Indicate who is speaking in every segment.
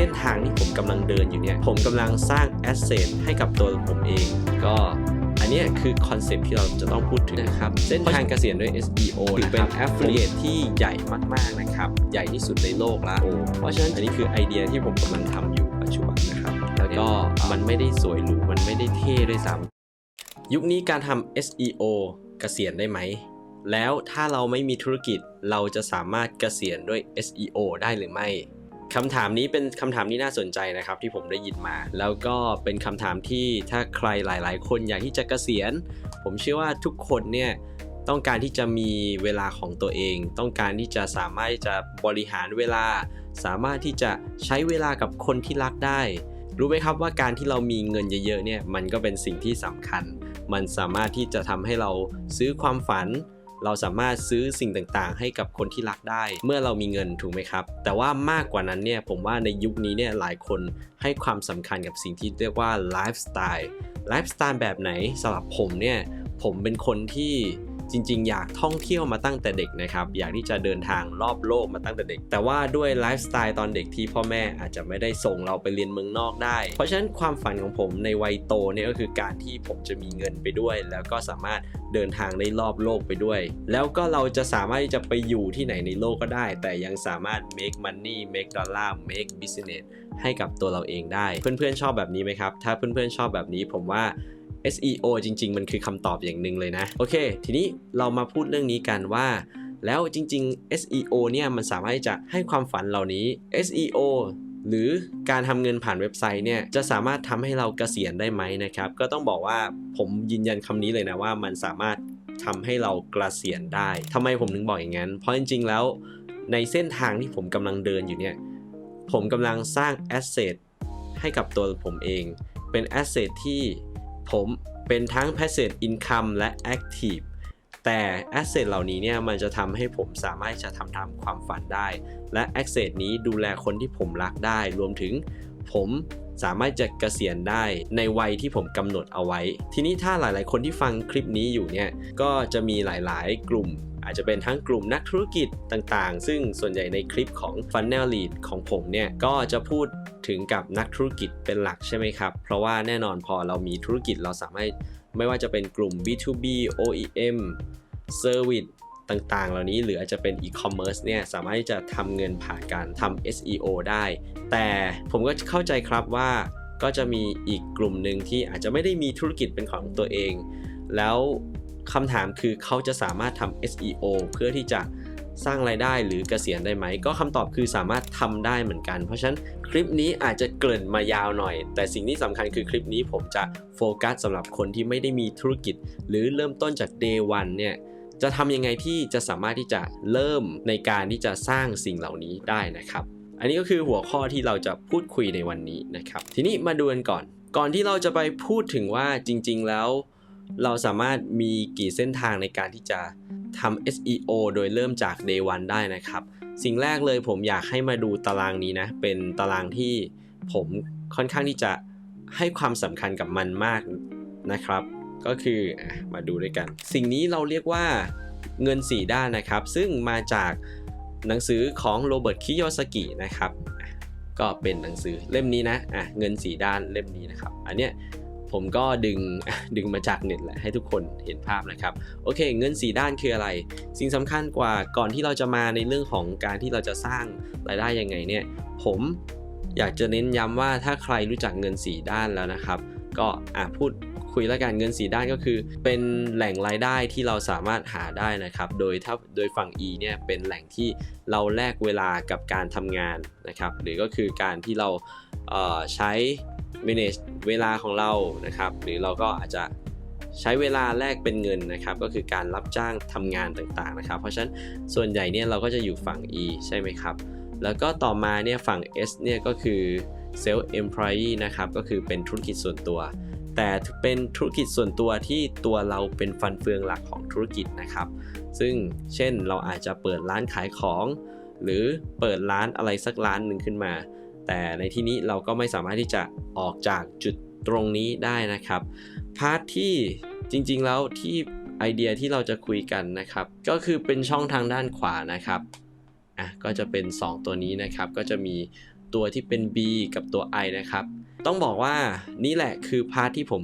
Speaker 1: เส้นทางที่ผมกำลังเดินอยู่เนี่ย ผมกำลังสร้างแอสเซทให้กับตัวผมเอง ก็อันเนี้ยคือคอนเซปที่เราจะต้องพูดถึงนะครับ เส้นทางเกษียณด้วย SEO ถือเป็น affiliate ที่ใหญ่มากๆนะครับ ใหญ่ที่สุดในโลกละเพราะฉะนั้นอันนี้คือไอเดียที่ผมกำลังทำอยู่ปัจจุบันนะครับ แล้วก็มันไม่ได้สวยหรูมันไม่ได้เท่ด้วยซ้ำยุคนี้การทำ SEO เกษียณได้ไหม แล้วถ้าเราไม่มีธุรกิจเราจะสามารถเกษียณด้วย SEO ได้หรือไม่ คำถามนี้เป็นคำถามที่น่าสนใจนะครับที่ผมได้ยินมา แล้วก็เป็นคำถามที่ถ้าใครหลาย ๆ คนอยากที่จะเกษียณ ผมเชื่อว่าทุกคนเนี่ยต้องการที่จะมีเวลาของตัวเอง ต้องการที่จะสามารถที่จะบริหารเวลา สามารถที่จะใช้เวลากับคนที่รักได้ รู้ไหมครับว่าการที่เรามีเงินเยอะๆเนี่ยมันก็เป็นสิ่งที่สำคัญ มันสามารถที่จะทำให้เราซื้อความฝัน เราสามารถซื้อสิ่งต่างๆ ให้กับคนที่รักได้ เมื่อเรามีเงินถูกไหมครับ แต่ว่ามากกว่านั้นเนี่ยผมว่าในยุคนี้เนี่ยหลายคนให้ความสำคัญกับสิ่งที่เรียกว่าไลฟ์สไตล์ไลฟ์สไตล์แบบไหนสำหรับผมเนี่ยผมเป็นคนที่ จริง ๆ อยากท่องเที่ยวมาตั้งแต่เด็กนะครับ อยากที่จะเดินทางรอบโลกมาตั้งแต่เด็ก แต่ว่าด้วยไลฟ์สไตล์ตอนเด็กที่พ่อแม่อาจจะไม่ได้ส่งเราไปเรียนเมืองนอกได้ เพราะฉะนั้นความฝันของผมในวัยโตเนี่ยก็คือการที่ผมจะมีเงินไปด้วย แล้วก็สามารถเดินทางได้รอบโลกไปด้วย แล้วก็เราจะสามารถที่จะไปอยู่ที่ไหนในโลกก็ได้ แต่ยังสามารถ make money make dollar make business ให้กับตัวเราเองได้ เพื่อนๆชอบแบบนี้ไหมครับ ถ้าเพื่อนๆชอบแบบนี้ผมว่า SEO จริง ๆ มันคือคำตอบอย่างหนึ่งเลยนะ โอเค ทีนี้เรามาพูดเรื่องนี้กันว่า แล้วจริง ๆ SEO เนี่ยมันสามารถจะให้ความฝันเหล่านี้ SEO หรือการทำเงินผ่านเว็บไซต์เนี่ยจะสามารถทำให้เราเกษียณได้ไหมนะครับ ก็ต้องบอกว่าผมยืนยันคำนี้เลยนะว่ามันสามารถทำให้เราเกษียณได้ทำไมผมถึงบอกอย่างนั้น เพราะจริงๆแล้วในเส้นทางที่ผมกำลังเดินอยู่เนี่ยผมกำลังสร้างแอสเซทให้กับตัวผมเอง เป็นแอสเซทที่ ผมเป็นทั้ง passive income และ active แต่ asset เหล่านี้เนี่ยมันจะทำให้ผมสามารถจะทำตามความฝันได้ และ asset นี้ดูแลคนที่ผมรักได้ รวมถึงผมสามารถจะเกษียณได้ในวัยที่ผมกำหนดเอาไว้ ทีนี้ถ้าหลาย ๆ คนที่ฟังคลิปนี้อยู่เนี่ย ก็จะมีหลาย ๆ กลุ่ม อาจจะเป็นทั้งกลุ่มนักธุรกิจต่างๆ ซึ่งส่วนใหญ่ในคลิปของ Funnel Lead ของผมเนี่ยก็จะพูดถึงกับนักธุรกิจเป็นหลักใช่ไหมครับ เพราะว่าแน่นอนพอเรามีธุรกิจเราสามารถไม่ว่าจะเป็นกลุ่ม B2B OEM Service ต่างๆ เหล่านี้หรืออาจจะเป็น e-commerce เนี่ยสามารถที่จะทำเงินผ่านการทำ SEO ได้ แต่ผมก็เข้าใจครับว่าก็จะมีอีกกลุ่มหนึ่งที่อาจจะไม่ได้มีธุรกิจเป็นของตัวเอง แล้ว คำถามคือเขาจะสามารถทำ SEO เพื่อที่จะสร้างรายได้หรือเกษียณได้ไหม ก็คำตอบคือสามารถทำได้เหมือนกัน เพราะฉะนั้นคลิปนี้อาจจะเกริ่นมายาวหน่อย แต่สิ่งที่สำคัญคือคลิปนี้ผมจะโฟกัสสำหรับคนที่ไม่ได้มีธุรกิจ หรือเริ่มต้นจาก day one เนี่ยจะทำยังไงที่จะสามารถที่จะเริ่มในการที่จะสร้างสิ่งเหล่านี้ได้นะครับ อันนี้ก็คือหัวข้อที่เราจะพูดคุยในวันนี้นะครับ ทีนี้มาดูกันก่อน ก่อนที่เราจะไปพูดถึงว่าจริง ๆ แล้ว เราสามารถมีกี่เส้นทางในการที่จะทำ SEO โดยเริ่มจาก day one ได้นะครับ สิ่งแรกเลยผมอยากให้มาดูตารางนี้นะ เป็นตารางที่ผมค่อนข้างที่จะให้ความสำคัญกับมันมากนะครับ ก็คือมาดูด้วยกัน สิ่งนี้เราเรียกว่าเงิน 4 ด้านนะครับ ซึ่งมาจากหนังสือของโรเบิร์ตคิโยสกินะครับ ก็เป็นหนังสือเล่มนี้นะอะเงิน 4 ด้านเล่มนี้นะครับ อันเนี้ย ผมก็ดึงดึงมาจากเน็ตแหละให้ทุกคนเห็นภาพนะครับ โอเค เงิน 4 ด้านคืออะไร สิ่งสำคัญกว่าก่อนที่เราจะมาในเรื่องของการที่เราจะสร้างรายได้ยังไงเนี่ย ผมอยากจะเน้นย้ำว่าถ้าใครรู้จักเงิน 4 ด้านแล้วนะครับ ก็อะพูดคุยแล้วกันเงิน 4 ด้านก็คือ เป็นแหล่งรายได้ที่เราสามารถหาได้นะครับ โดยถ้าโดยฝั่ง E เนี่ยเป็นแหล่งที่เราแลกเวลากับการทำงานนะครับ หรือก็คือการที่เราเใช้ manage เวลาของเรานะครับ หรือเราก็อาจจะใช้เวลาแลกเป็นเงินนะครับ ก็คือการรับจ้างทำงานต่างๆนะครับ เพราะฉะนั้นส่วนใหญ่เนี่ยเราก็จะอยู่ฝั่ง E ใช่ไหมครับ แล้วก็ต่อมาเนี่ยฝั่ง S เนี่ยก็คือ self employee นะครับ ก็คือเป็นธุรกิจส่วนตัว แต่เป็นธุรกิจส่วนตัวที่ตัวเราเป็นฟันเฟืองหลักของธุรกิจนะครับ ซึ่งเช่นเราอาจจะเปิดร้านขายของ หรือเปิดร้านอะไรสักร้านหนึ่งขึ้นมา แต่ในที่นี้เราก็ไม่สามารถที่จะออกจากจุดตรงนี้ได้นะครับ พาร์ทที่จริงๆแล้วที่ไอเดียที่เราจะคุยกันนะครับ ก็คือเป็นช่องทางด้านขวานะครับอะก็จะเป็น 2 ตัวนี้นะครับ ก็จะมีตัวที่เป็น B กับตัว I นะครับ ต้องบอกว่านี่แหละคือพาร์ทที่ผม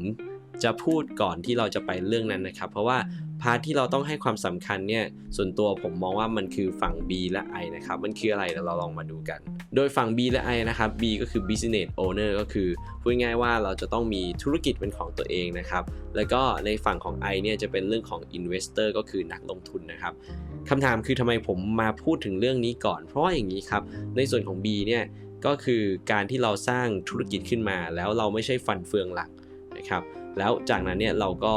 Speaker 1: จะพูดก่อนที่เราจะไปเรื่องนั้นนะครับ เพราะว่าพาร์ทที่เราต้องให้ความสำคัญเนี่ยส่วนตัวผมมองว่ามันคือฝั่ง B และ I นะครับ มันคืออะไรเราลองมาดูกัน โดยฝั่ง B และ I นะครับ B ก็คือ business owner ก็คือพูดง่ายว่าเราจะต้องมีธุรกิจเป็นของตัวเองนะครับ แล้วก็ในฝั่งของ I เนี่ยจะเป็นเรื่องของ investor ก็คือนักลงทุนนะครับคำถามคือทำไมผมมาพูดถึงเรื่องนี้ก่อน เพราะว่าอย่างนี้ครับในส่วนของ B เนี่ยก็คือการที่เราสร้างธุรกิจขึ้นมา แล้วเราไม่ใช่ฟันเฟืองหลักนะครับ แล้วจากนั้นเนี่ยเราก็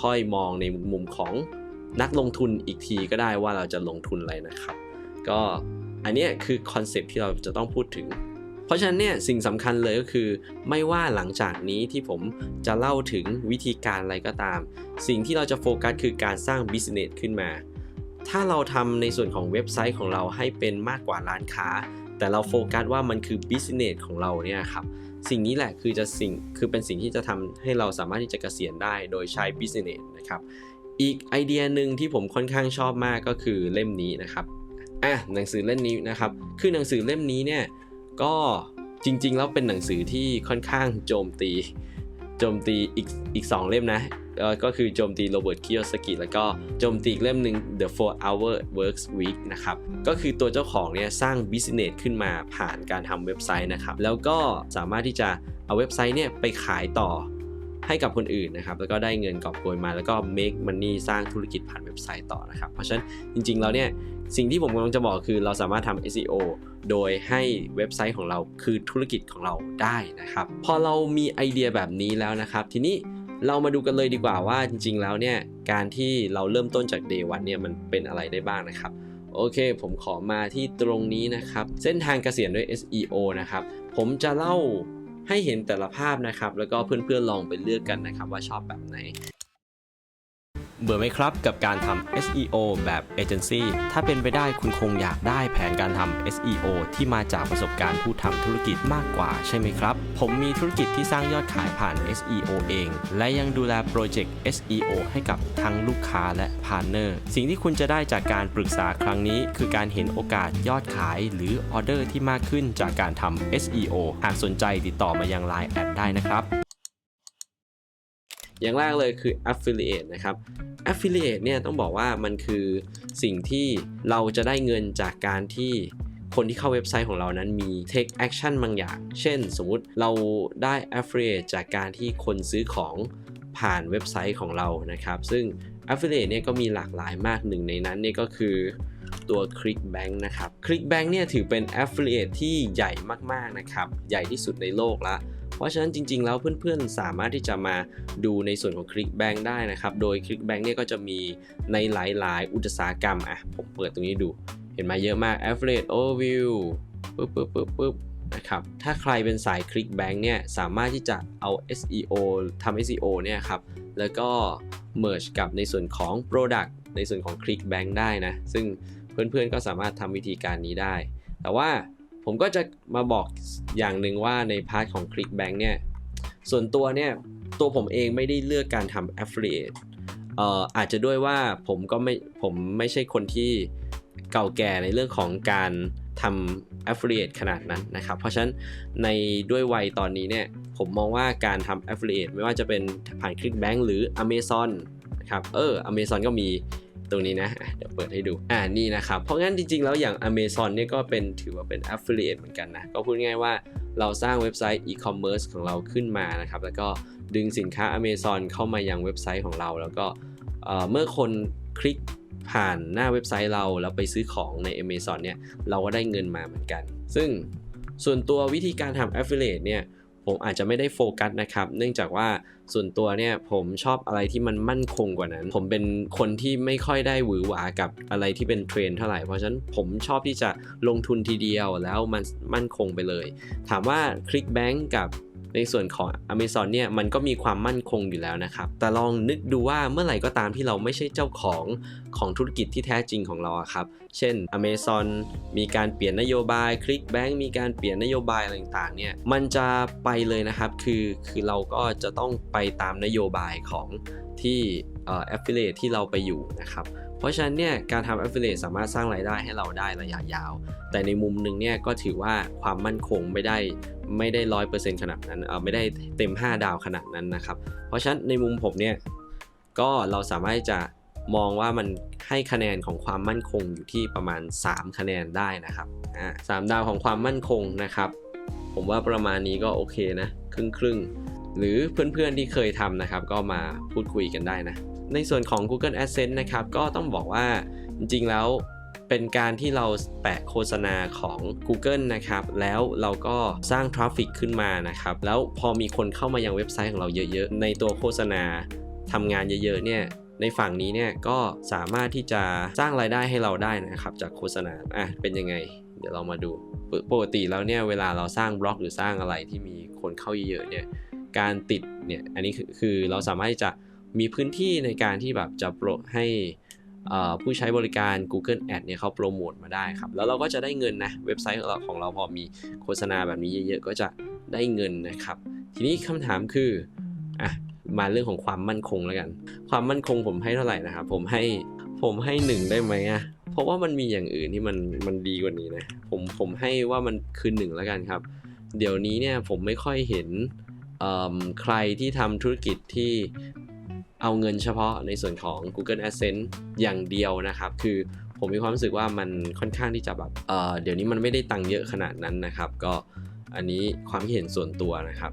Speaker 1: ค่อยมองในมุมของนักลงทุนอีกทีก็ได้ว่าเราจะลงทุนอะไรนะครับ ก็อันนี้คือคอนเซปต์ที่เราจะต้องพูดถึง เพราะฉะนั้นเนี่ยสิ่งสำคัญเลยก็คือ ไม่ว่าหลังจากนี้ที่ผมจะเล่าถึงวิธีการอะไรก็ตาม สิ่งที่เราจะโฟกัสคือการสร้างบิสเนสขึ้นมา ถ้าเราทำในส่วนของเว็บไซต์ของเราให้เป็นมากกว่าร้านค้า แต่เราโฟกัสว่ามันคือบิสเนสของเราเนี่ยครับ สิ่งนี้แหละคือจะสิ่งคือเป็นสิ่งที่จะทำให้เราสามารถที่จะเกษียณได้โดยใช้ business นะครับ อีกไอเดียหนึ่งที่ผมค่อนข้างชอบมากก็คือเล่มนี้นะครับอะหนังสือเล่มนี้นะครับ คือหนังสือเล่มนี้เนี่ยก็จริงๆ แล้วเป็นหนังสือที่ค่อนข้างโจมตี โจมตีอีกอีกสองเล่มนะ ก็คือโจมตีโรเบิร์ตคิโยสกิแล้วก็โจมตีอีกเล่มหนึ่ง The 4 Hour Works Week นะครับ ก็คือตัวเจ้าของเนี่ยสร้างบิสเนสขึ้นมาผ่านการทำเว็บไซต์นะครับ แล้วก็สามารถที่จะเอาเว็บไซต์เนี่ยไปขายต่อให้กับคนอื่นนะครับ แล้วก็ได้เงินกอบโกยมา แล้วก็ make money สร้างธุรกิจผ่านเว็บไซต์ต่อนะครับ เพราะฉะนั้นจริงๆแล้วเนี่ยสิ่งที่ผมกำลังจะบอกคือเราสามารถทำ SEO โดยให้เว็บไซต์ของเราคือธุรกิจของเราได้นะครับ พอเรามีไอเดียแบบนี้แล้วนะครับ ทีนี้ เรามาดูกันเลยดีกว่าว่าจริง ๆ แล้วเนี่ยการที่เราเริ่มต้นจาก day one เนี่ยมันเป็นอะไรได้บ้างนะครับโอเค ผมขอมาที่ตรงนี้นะครับ เส้นทางเกษียณด้วย SEO นะครับ ผมจะเล่าให้เห็นแต่ละภาพนะครับ แล้วก็เพื่อนๆลองไปเลือกกันนะครับว่าชอบแบบไหน เบื่อไหมครับกับการทำ SEO แบบเอเจนซี่ถ้าเป็นไปได้คุณคงอยากได้แผนการทำ SEO ที่มาจากประสบการณ์ผู้ทำธุรกิจมากกว่าใช่ไหมครับ ผมมีธุรกิจที่สร้างยอดขายผ่าน SEO เอง และยังดูแลโปรเจกต์ SEO ให้กับทั้งลูกค้าและพาร์เนอร์ สิ่งที่คุณจะได้จากการปรึกษาครั้งนี้ คือการเห็นโอกาสยอดขายหรือออเดอร์ที่มากขึ้นจากการทำ SEO หากสนใจติดต่อมายัง Line แอดได้นะครับ อย่างแรกเลยคือ affiliate นะครับ affiliate เนี่ยต้องบอกว่ามันคือสิ่งที่เราจะได้เงินจากการที่คนที่เข้าเว็บไซต์ของเรานั้นมี take action บางอย่าง เช่น สมมุติเราได้ affiliate จากการที่คนซื้อของผ่านเว็บไซต์ของเรานะครับ ซึ่ง affiliate เนี่ยก็มีหลากหลายมากหนึ่งในนั้นเนี่ยก็คือตัว ClickBank นะครับ ClickBank เนี่ยถือเป็น affiliate ที่ใหญ่มากๆนะครับ ใหญ่ที่สุดในโลกละ เพราะฉะนั้นจริง ๆ แล้วเพื่อนๆ สามารถที่จะมาดูในส่วนของ ClickBank ได้นะครับ โดย ClickBank เนี่ยก็จะมีในหลายๆ อุตสาหกรรมอะผมเปิดตรงนี้ดู เห็นมาเยอะมาก Affiliate Overview ปึ๊บปึ๊บปึ๊บปึ๊บนะครับ ถ้าใครเป็นสาย ClickBank เนี่ยสามารถที่จะเอา SEO ทำ SEO เนี่ยครับ แล้วก็ merge กับในส่วนของ Product ในส่วนของ ClickBank ได้นะ ซึ่งเพื่อนๆ ก็สามารถทำวิธีการนี้ได้ แต่ว่า ผมก็จะมาบอกอย่างหนึ่งว่าในพาร์ทของ ClickBank เนี่ย ส่วนตัวเนี่ย ตัวผมเองไม่ได้เลือกการทำ affiliate เอ่ออาจจะด้วยว่าผมก็ไม่ผมไม่ใช่คนที่เก่าแก่ในเรื่องของการทำ affiliate ขนาดนั้นนะครับ เพราะฉะนั้นในด้วยวัยตอนนี้เนี่ย ผมมองว่าการทำ affiliate ไม่ว่าจะเป็นผ่าน ClickBank หรือ Amazon นะครับ เออ Amazon ก็มี ตรงนี้นะเดี๋ยวเปิดให้ดูอ่านี่นะครับ เพราะงั้นจริงๆ แล้วอย่าง Amazon เนี่ยก็เป็นถือว่าเป็น affiliate เหมือนกันนะ ก็พูดง่ายๆว่าเราสร้างเว็บไซต์ e-commerce ของเราขึ้นมานะครับ แล้วก็ดึงสินค้า Amazon เข้ามายังเว็บไซต์ของเรา แล้วก็เอ่อเมื่อคนคลิกผ่านหน้าเว็บไซต์เราแล้วไปซื้อของใน Amazon เนี่ยเราก็ได้เงินมาเหมือนกัน ซึ่งส่วนตัววิธีการทำ affiliate เนี่ย ผมอาจจะไม่ได้โฟกัสนะครับ เนื่องจากว่าส่วนตัวเนี่ยผมชอบอะไรที่มันมั่นคงกว่านั้น ผมเป็นคนที่ไม่ค่อยได้หวือหวากับอะไรที่เป็นเทรนเท่าไหร่ เพราะฉะนั้นผมชอบที่จะลงทุนทีเดียวแล้วมันมั่นคงไปเลย ถามว่าคลิกแบงก์กับ ในส่วนของ Amazon เนี่ยมันก็มีความมั่นคงอยู่แล้วนะครับ แต่ลองนึกดูว่าเมื่อไหร่ก็ตามที่เราไม่ใช่เจ้าของของธุรกิจที่แท้จริงของเราครับ เช่น Amazon มีการเปลี่ยนนโยบาย Clickbank มีการเปลี่ยนนโยบายอะไรต่างๆเนี่ยมันจะไปเลยนะครับคือคือเราก็จะต้องไปตามนโยบายของที่เอ่อ affiliate ที่เราไปอยู่นะครับ เพราะฉะนั้นเนี่ยการทำ affiliate สามารถสร้างรายได้ให้เราได้ระยะยาว แต่ในมุมหนึ่งเนี่ยก็ถือว่าความมั่นคงไม่ได้ ไม่ได้ร้อยเปอร์เซ็นต์ขนาดนั้นเออไม่ได้เต็ม 5 ดาวขนาดนั้นนะครับ เพราะฉะนั้นในมุมผมเนี่ยก็เราสามารถจะมองว่ามันให้คะแนนของความมั่นคงอยู่ที่ประมาณ 3 คะแนนได้นะครับอ่าสามดาวของความมั่นคงนะครับ ผมว่าประมาณนี้ก็โอเคนะครึ่งครึ่งหรือเพื่อนๆที่เคยทำนะครับ ก็มาพูดคุยกันได้นะ ในส่วนของ Google Adsense นะครับ ก็ต้องบอกว่าจริงๆแล้ว เป็นการที่เราแปะโฆษณาของ Google นะครับ แล้วเราก็สร้างทราฟฟิกขึ้นมานะครับ แล้วพอมีคนเข้ามายังเว็บไซต์ของเราเยอะๆ ในตัวโฆษณาทำงานเยอะๆ เนี่ยในฝั่งนี้เนี่ยก็สามารถที่จะสร้างรายได้ให้เราได้นะครับ จากโฆษณาอะเป็นยังไง เดี๋ยวเรามาดูปกติแล้วเนี่ยเวลาเราสร้างบล็อกหรือสร้างอะไรที่มีคนเข้าเยอะๆเนี่ยการติดเนี่ยอันนี้คือเราสามารถที่จะมีพื้นที่ในการที่แบบจะโปรให้ ผู้ใช้บริการ Google Ad เนี่ยเขาโปรโมทมาได้ครับ แล้วเราก็จะได้เงินนะ เว็บไซต์ของเราของเราพอมีโฆษณาแบบนี้เยอะๆ ก็จะได้เงินนะครับ ทีนี้คำถามคืออะมาเรื่องของความมั่นคงแล้วกัน ความมั่นคงผมให้เท่าไหร่นะครับผมให้ผมให้หนึ่งได้ไหมอะเพราะว่ามันมีอย่างอื่นที่มันมันดีกว่านี้นะผมผมให้ว่ามันคือหนึ่งแล้วกันครับ เดี๋ยวนี้เนี่ยผมไม่ค่อยเห็นใครที่ทำธุรกิจที่ เอาเงินเฉพาะในส่วนของ Google Adsense อย่างเดียวนะครับ คือผมมีความรู้สึกว่ามันค่อนข้างที่จะแบบเเดี๋ยวนี้มันไม่ได้ตังค์เยอะขนาดนั้นนะครับ ก็อันนี้ความคิดเห็นส่วนตัวนะครับ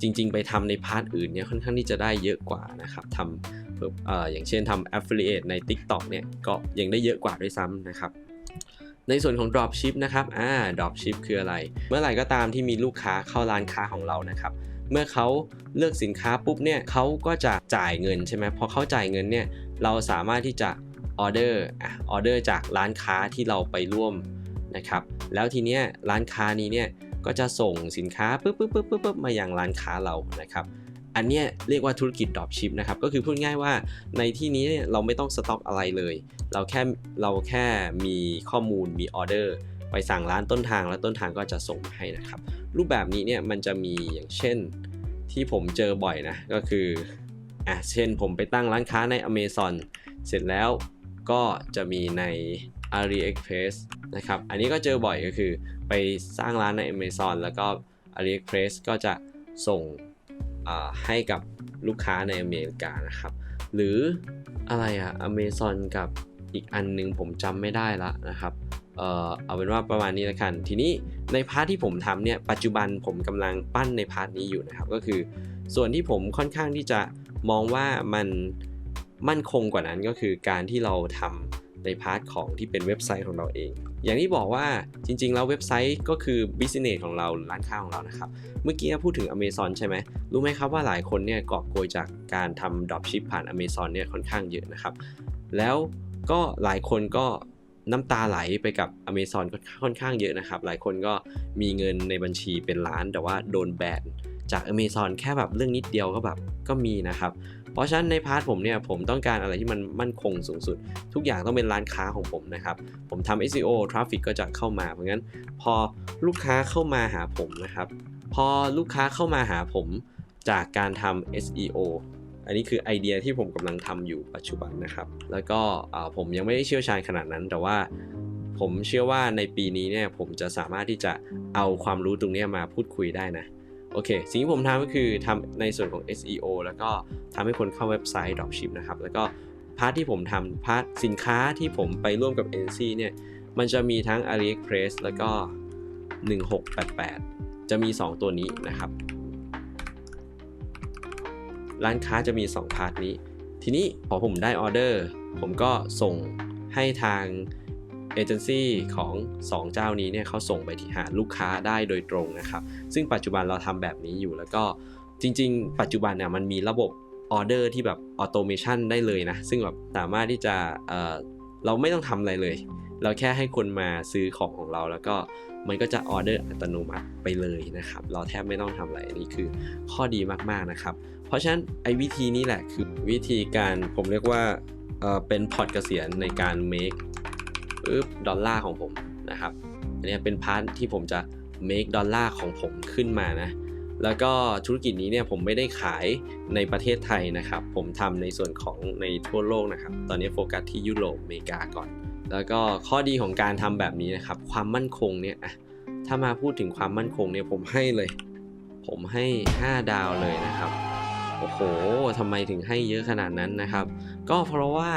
Speaker 1: จริง ๆ ไปทำในพาร์ทอื่นเนี่ยค่อนข้างที่จะได้เยอะกว่านะครับทำเพิ่มเอ่ออย่างเช่นทำ affiliate ใน TikTok เนี่ยก็ยังได้เยอะกว่าด้วยซ้ำนะครับในส่วนของ dropship นะครับ อ่า dropship คืออะไร เมื่อไหร่ก็ตามที่มีลูกค้าเข้าร้านค้าของเรานะครับ เมื่อเขาเลือกสินค้าปุ๊บเนี่ยเขาก็จะจ่ายเงินใช่ไหมพอเขาจ่ายเงินเนี่ยเราสามารถที่จะออเดอร์อะออเดอร์จากร้านค้าที่เราไปร่วมนะครับแล้วทีเนี้ยร้านค้านี้เนี่ยก็จะส่งสินค้าปุ๊บปุ๊บปุ๊บปุ๊บปุ๊บมายังร้านค้าเรานะครับอันเนี้ยเรียกว่าธุรกิจ dropship นะครับก็คือพูดง่ายว่าในที่นี้เราไม่ต้องสต็อกอะไรเลย เราแค่เราแค่มีข้อมูลมีออเดอร์ ไปสั่งร้านต้นทางแล้วต้นทางก็จะส่งมาให้นะครับ รูปแบบนี้เนี่ยมันจะมีอย่างเช่นที่ผมเจอบ่อยนะก็คืออะเช่นผมไปตั้งร้านค้าใน Amazon เสร็จแล้วก็จะมีใน AliExpress นะครับอันนี้ก็เจอบ่อยก็คือไปสร้างร้านใน Amazon แล้วก็ AliExpress ก็จะส่งอ่าให้กับลูกค้าในอเมริกานะครับ หรืออะไรอะ Amazon กับอีกอันหนึงผมจำไม่ได้ละนะครับ เออเอาเป็นว่าประมาณนี้ละกัน ทีนี้ในพาร์ทที่ผมทำเนี่ยปัจจุบันผมกำลังปั้นในพาร์ทนี้อยู่นะครับก็คือ ส่วนที่ผมค่อนข้างที่จะมองว่ามันมั่นคงกว่านั้นก็คือการที่เราทำในพาร์ทของที่เป็นเว็บไซต์ของเราเอง อย่างที่บอกว่าจริงๆ แล้วเว็บไซต์ก็คือ business ของเราหรือร้านค้าของเรานะครับ เมื่อกี้พูดถึง Amazon ใช่ไหม รู้ไหมครับว่าหลายคนเนี่ยกอบโกยจากการทำ dropship ผ่าน Amazon เนี่ยค่อนข้างเยอะนะครับ แล้วก็หลายคนก็ น้ำตาไหลไปกับ Amazon ก็ค่อนข้างเยอะนะครับ หลายคนก็มีเงินในบัญชีเป็นล้าน แต่ว่าโดนแบนจาก Amazon แค่แบบเรื่องนิดเดียวก็แบบก็มีนะครับ เพราะฉะนั้นในพาร์ทผมเนี่ยผมต้องการอะไรที่มันมั่นคงสูงสุด ทุกอย่างต้องเป็นร้านค้าของผมนะครับ ผมทำ SEO traffic ก็จะเข้ามา เพราะงั้นพอลูกค้าเข้ามาหาผมนะครับ พอลูกค้าเข้ามาหาผมจากการทำ SEO อันนี้คือไอเดียที่ผมกำลังทำอยู่ปัจจุบันนะครับ แล้วก็ผมยังไม่ได้เชี่ยวชาญขนาดนั้น แต่ว่าผมเชื่อว่าในปีนี้เนี่ยผมจะสามารถที่จะเอาความรู้ตรงนี้มาพูดคุยได้นะโอเค สิ่งที่ผมทำก็คือทำในส่วนของ SEO แล้วก็ทำให้คนเข้าเว็บไซต์ dropship นะครับ แล้วก็พาร์ทที่ผมทำพาร์ทสินค้าที่ผมไปร่วมกับ NC เนี่ย มันจะมีทั้ง AliExpress แล้วก็ 1688 จะมี 2 ตัวนี้นะครับ ร้านค้าจะมี 2 พาร์ทนี้ ทีนี้พอผมได้ออเดอร์ ผมก็ส่งให้ทางเอเจนซี่ของ 2 เจ้านี้เนี่ยเขาส่งไปที่หาลูกค้าได้โดยตรงนะครับ ซึ่งปัจจุบันเราทำแบบนี้อยู่แล้วก็จริง ๆ ปัจจุบันเนี่ยมันมีระบบออเดอร์ที่แบบออโตเมชันได้เลยนะ ซึ่งแบบสามารถที่จะเเราไม่ต้องทำอะไรเลย เราแค่ให้คนมาซื้อของของเราแล้วก็มันก็จะออเดอร์อัตโนมัติไปเลยนะครับ เราแทบไม่ต้องทำอะไรนนี้คือข้อดีมากๆนะครับ เพราะฉะนั้นไอ้วิธีนี้แหละคือวิธีการผมเรียกว่าเเป็นพอร์ตเกษียณในการ make ปึ๊บดอลลาร์ของผมนะครับ อันนี้เป็นพาร์ทที่ผมจะ make ดอลลาร์ของผมขึ้นมานะ แล้วก็ธุรกิจนี้เนี่ยผมไม่ได้ขายในประเทศไทยนะครับ ผมทำในส่วนของในทั่วโลกนะครับ ตอนนี้โฟกัสที่ยุโรปอเมริกาก่อน แล้วก็ข้อดีของการทำแบบนี้นะครับ ความมั่นคงเนี่ยถ้ามาพูดถึงความมั่นคงเนี่ยผมให้เลย ผมให้ 5 ดาวเลยนะครับโอ้โหทำไมถึงให้เยอะขนาดนั้นนะครับ ก็เพราะว่า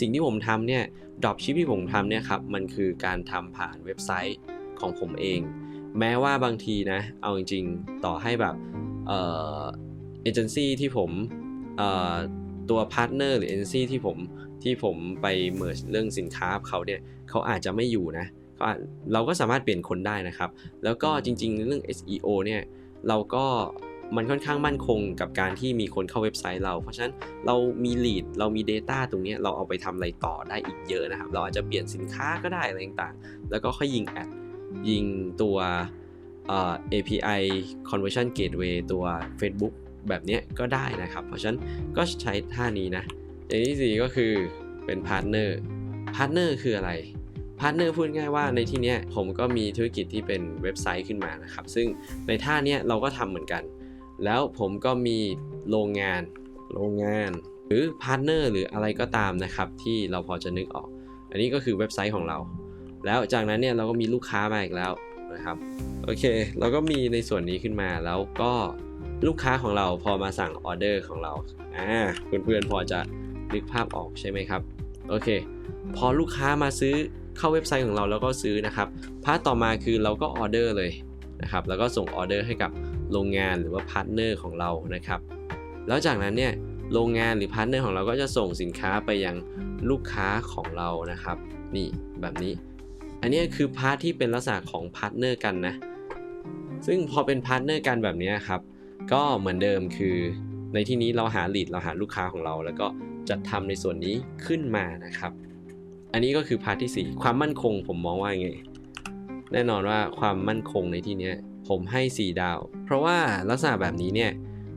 Speaker 1: สิ่งที่ผมทำเนี่ยดรอปชิปที่ผมทำเนี่ยครับ มันคือการทำผ่านเว็บไซต์ของผมเอง แม้ว่าบางทีนะ เอาจริงๆ ต่อให้แบบเอเจนซี่ที่ผมตัวพาร์ทเนอร์หรือเอเจนซี่ที่ผม ที่ผมไปเมิร์เรื่องสินค้าเขาเนี่ยเขาอาจจะไม่อยู่นะเขาอาจเราก็สามารถเปลี่ยนคนได้นะครับ แล้วก็จริง ๆ เรื่อง SEO เนี่ยเราก็มันค่อนข้างมั่นคงกับการที่มีคนเข้าเว็บไซต์เรา เพราะฉะนั้นเรามี lead เรามี Data ตรงเนี้ยเราเอาไปทำอะไรต่อได้อีกเยอะนะครับ เราอาจจะเปลี่ยนสินค้าก็ได้อะไรต่างๆ แล้วก็ค่อยยิงแอดยิงตัวเอ่อ API conversion gateway ตัว Facebook แบบเนี้ยก็ได้นะครับ เพราะฉะนั้นก็ใช้ท่านี้นะ อย่างที่สี่ก็คือเป็นพาร์ทเนอร์พาร์ทเนอร์คืออะไรพาร์ทเนอร์พูดง่ายว่าในที่เนี้ยผมก็มีธุรกิจที่เป็นเว็บไซต์ขึ้นมานะครับ ซึ่งในท่าเนี้ยเราก็ทำเหมือนกัน แล้วผมก็มีโรงงานโรงงาน หรือพาร์ทเนอร์หรืออะไรก็ตามนะครับที่เราพอจะนึกออก อันนี้ก็คือเว็บไซต์ของเรา แล้วจากนั้นเนี่ยเราก็มีลูกค้ามาอีกแล้วนะครับโอเค เราก็มีในส่วนนี้ขึ้นมาแล้วก็ลูกค้าของเราพอมาสั่งออเดอร์ของเราอ่าเพื่อนๆพอจะ นึกภาพออกใช่ไหมครับโอเค พอลูกค้ามาซื้อเข้าเว็บไซต์ของเราแล้วก็ซื้อนะครับพาร์ทต่อมาคือเราก็ออเดอร์เลยนะครับแล้วก็ส่งออเดอร์ให้กับโรงงานหรือว่าพาร์ทเนอร์ของเรานะครับแล้วจากนั้นเนี่ยโรงงานหรือพาร์ทเนอร์ของเราก็จะส่งสินค้าไปยังลูกค้าของเรานะครับ นี่แบบนี้ อันนี้คือพาร์ทที่เป็นลักษณะของพาร์ทเนอร์กันนะซึ่งพอเป็นพาร์ทเนอร์กันแบบนี้ครับก็เหมือนเดิมคือในที่นี้เราหา lead เราหาลูกค้าของเรา แล้วก็ จัดทำในส่วนนี้ขึ้นมานะครับ อันนี้ก็คือพาร์ทที่ 4 ความมั่นคงผมมองว่าไง แน่นอนว่าความมั่นคงในที่นี้ผมให้ 4 ดาว เพราะว่าลักษณะแบบนี้เนี่ย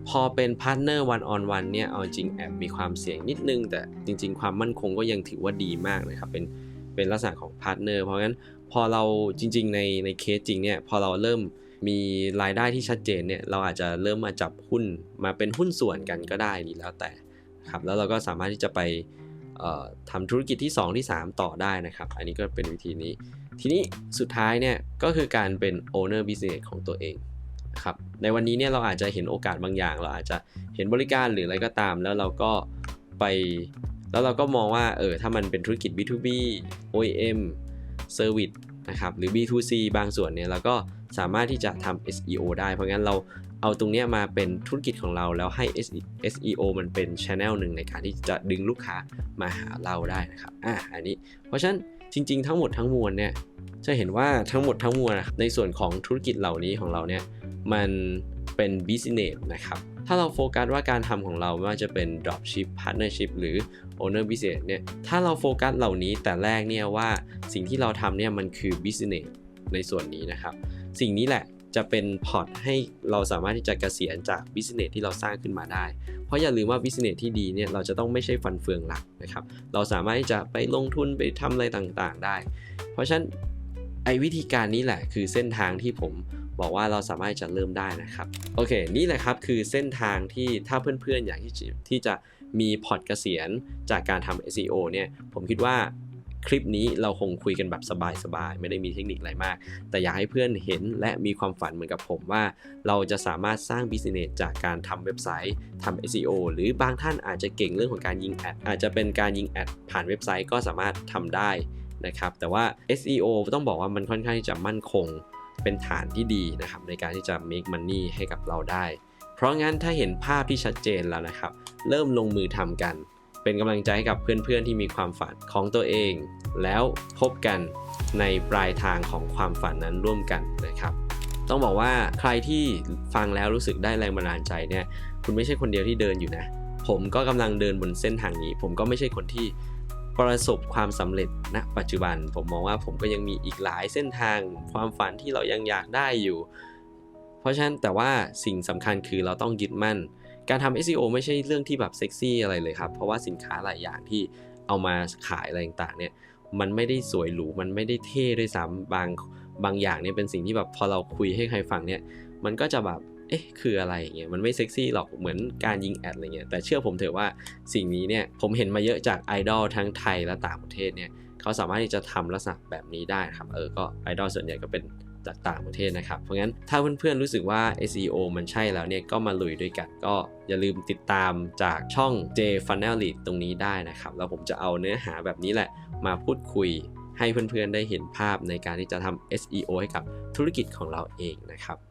Speaker 1: พอเป็นพาร์ทเนอร์วันออนวันเนี่ยเอาจริงแอบมีความเสี่ยงนิดนึง แต่จริง ๆ ความมั่นคงก็ยังถือว่าดีมากเลยครับเป็นเป็นลักษณะของพาร์ทเนอร์เพราะงั้นพอเราจริง ๆ ในในเคสจริงเนี่ยพอเราเริ่มมีรายได้ที่ชัดเจนเนี่ยเราอาจจะเริ่มมาจับหุ้นมาเป็นหุ้นส่วนกันก็ได้นี่แล้วแต่ ครับแล้วเราก็สามารถที่จะไปเอ่อทำธุรกิจที่ 2 ที่ 3 ต่อได้นะครับ อันนี้ก็เป็นวิธีนี้ ทีนี้สุดท้ายเนี่ยก็คือการเป็น owner business ของตัวเองนะครับในวันนี้เนี่ยเราอาจจะเห็นโอกาสบางอย่าง เราอาจจะเห็นบริการหรืออะไรก็ตาม แล้วเราก็ไปแล้วเราก็มองว่าเออถ้ามันเป็นธุรกิจ B2B OEM Service นะครับหรือ B2C บางส่วนเนี่ยเราก็สามารถที่จะทำ SEO ได้ เพราะงั้นเรา เอาตรงนี้มาเป็นธุรกิจของเราแล้วให้ SEO มันเป็น channel หนึ่งในการที่จะดึงลูกค้ามาหาเราได้นะครับอ่าอันนี้ เพราะฉะนั้นจริง ๆ ทั้งหมดทั้งมวลเนี่ยจะเห็นว่าทั้งหมดทั้งมวลในส่วนของธุรกิจเหล่านี้ของเราเนี่ยมันเป็น business นะครับถ้าเราโฟกัสว่าการทำของเราไม่ว่าจะเป็น dropship partnership หรือ owner business เนี่ยถ้าเราโฟกัสเหล่านี้แต่แรกเนี่ยว่าสิ่งที่เราทำเนี่ยมันคือ business ในส่วนนี้นะครับ สิ่งนี้แหละ จะเป็นพอร์ตให้เราสามารถที่จะเกษียณจาก business ที่เราสร้างขึ้นมาได้ เพราะอย่าลืมว่า business ที่ดีเนี่ยเราจะต้องไม่ใช่ฟันเฟืองหลักนะครับ เราสามารถที่จะไปลงทุนไปทำอะไรต่างๆ ได้ เพราะฉะนั้นไอ้วิธีการนี้แหละคือเส้นทางที่ผมบอกว่าเราสามารถจะเริ่มได้นะครับ โอเค นี่แหละครับคือเส้นทางที่ถ้าเพื่อนๆ อยากที่ที่จะมีพอร์ตเกษียณจากการทำ SEO เนี่ย ผมคิดว่า คลิปนี้เราคงคุยกันแบบสบายๆ ไม่ได้มีเทคนิคอะไรมาก แต่อยากให้เพื่อนเห็นและมีความฝันเหมือนกับผมว่า เราจะสามารถสร้างบิสเนสจากการทำเว็บไซต์ทำ SEO หรือบางท่านอาจจะเก่งเรื่องของการยิงแอดอาจจะเป็นการยิงแอดผ่านเว็บไซต์ก็สามารถทำได้นะครับแต่ว่า SEO ต้องบอกว่ามันค่อนข้างที่จะมั่นคงเป็นฐานที่ดีนะครับในการที่จะ make money ให้กับเราได้ เพราะงั้นถ้าเห็นภาพที่ชัดเจนแล้วนะครับ เริ่มลงมือทำกัน เป็นกำลังใจให้กับเพื่อนๆที่มีความฝันของตัวเอง แล้วพบกันในปลายทางของความฝันนั้นร่วมกันนะครับต้องบอกว่าใครที่ฟังแล้วรู้สึกได้แรงบันดาลใจเนี่ยคุณไม่ใช่คนเดียวที่เดินอยู่นะ ผมก็กำลังเดินบนเส้นทางนี้ ผมก็ไม่ใช่คนที่ประสบความสำเร็จณปัจจุบัน ผมมองว่าผมก็ยังมีอีกหลายเส้นทางความฝันที่เรายังอยากได้อยู่ เพราะฉะนั้นแต่ว่าสิ่งสำคัญคือเราต้องยึดมั่น การทำ SEO ไม่ใช่เรื่องที่แบบเซ็กซี่อะไรเลยครับ เพราะว่าสินค้าหลายอย่างที่เอามาขายอะไรต่างๆเนี่ยมันไม่ได้สวยหรู มันไม่ได้เท่ด้วยซ้ำบางบางอย่างเนี่ยเป็นสิ่งที่แบบพอเราคุยให้ใครฟังเนี่ย มันก็จะแบบ เอ๊ะ คืออะไรอย่างเงี้ย มันไม่เซ็กซี่หรอก เหมือนการยิงแอดอะไรเงี้ย แต่เชื่อผมเถอะว่าสิ่งนี้เนี่ย ผมเห็นมาเยอะจากไอดอลทั้งไทยและต่างประเทศเนี่ย เขาสามารถที่จะทำลักษณะแบบนี้ได้ครับ เออ ก็ไอดอลส่วนใหญ่ก็เป็น จากต่างประเทศนะครับ เพราะงั้นถ้าเพื่อนๆรู้สึกว่า SEO มันใช่แล้วเนี่ยก็มาลุยด้วยกันก็อย่าลืมติดตามจากช่อง J Funnel Lead ตรงนี้ได้นะครับ แล้วผมจะเอาเนื้อหาแบบนี้แหละมาพูดคุยให้เพื่อนๆได้เห็นภาพในการที่จะทำ SEO ให้กับธุรกิจของเราเองนะครับ